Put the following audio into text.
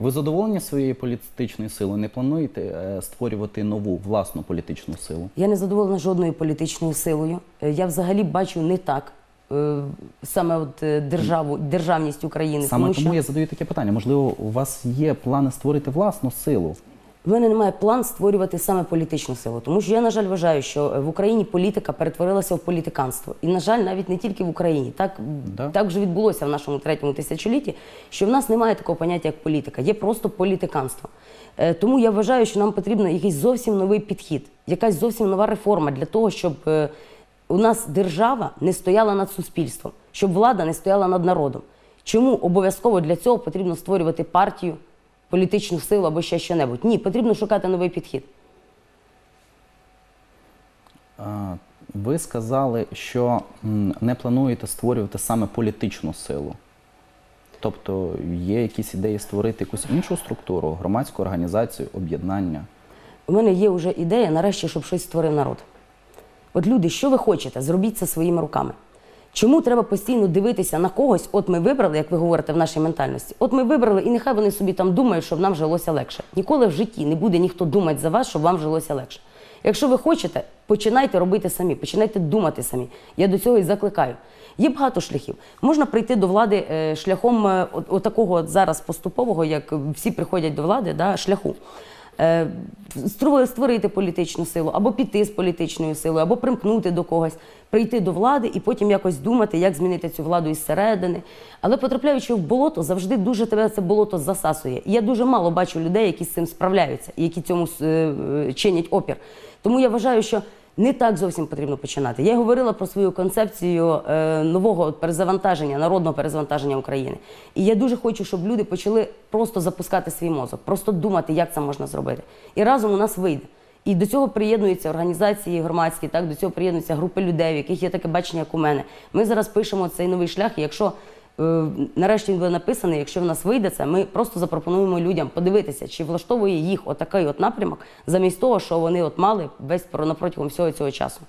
Ви задоволені своєю політичною силою? Не плануєте е, створювати нову власну політичну силу? Я не задоволена жодною політичною силою. Е, Я взагалі бачу не так е, саме от е, державу, державність України. Саме тому тому що я задаю таке питання. Можливо, у вас є плани створити власну силу? В мене немає план створювати саме політичну силу. Тому що я, на жаль, вважаю, що в Україні політика перетворилася в політиканство. І, на жаль, навіть не тільки в Україні. Так, Да. так вже відбулося в нашому третьому тисячолітті, що в нас немає такого поняття, як політика, є просто політиканство. Е, Тому я вважаю, що нам потрібен якийсь зовсім новий підхід, якась зовсім нова реформа для того, щоб е, у нас держава не стояла над суспільством, щоб влада не стояла над народом. Чому обов'язково для цього потрібно створювати партію, політичну силу або ще що-небудь? Ні, потрібно шукати новий підхід. Ви сказали, що не плануєте створювати саме політичну силу. Тобто є якісь ідеї створити якусь іншу структуру, громадську організацію, об'єднання. У мене є вже ідея, нарешті, щоб щось створив народ. От люди, що ви хочете, зробіть це своїми руками. Чому треба постійно дивитися на когось? От ми вибрали, як ви говорите в нашій ментальності. От ми вибрали, і нехай вони собі там думають, щоб нам жилося легше. Ніколи в житті не буде ніхто думати за вас, щоб вам жилося легше. Якщо ви хочете, починайте робити самі, починайте думати самі. Я до цього і закликаю. Є багато шляхів. Можна прийти до влади е, шляхом е, от, такого от зараз поступового, як всі приходять до влади, да, шляху. Е, створити- політичну силу, або піти з політичною силою, або примкнути до когось, прийти до влади і потім якось думати, як змінити цю владу із середини. Але потрапляючи в болото, завжди дуже тебе це болото засасує. Я дуже мало бачу людей, які з цим справляються, які цьому е, е, чинять опір. Тому я вважаю, що не так зовсім потрібно починати. Я говорила про свою концепцію е, нового перезавантаження, народного перезавантаження України. І я дуже хочу, щоб люди почали просто запускати свій мозок, просто думати, як це можна зробити. І разом у нас вийде. І до цього приєднуються організації громадські, так до цього приєднуються групи людей, в яких є таке бачення, як у мене. Ми зараз пишемо цей новий шлях. І якщо нарешті він буде написаний, якщо в нас вийде це, ми просто запропонуємо людям подивитися, чи влаштовує їх отакий от напрямок, замість того, що вони от мали весь про- протягом всього цього часу.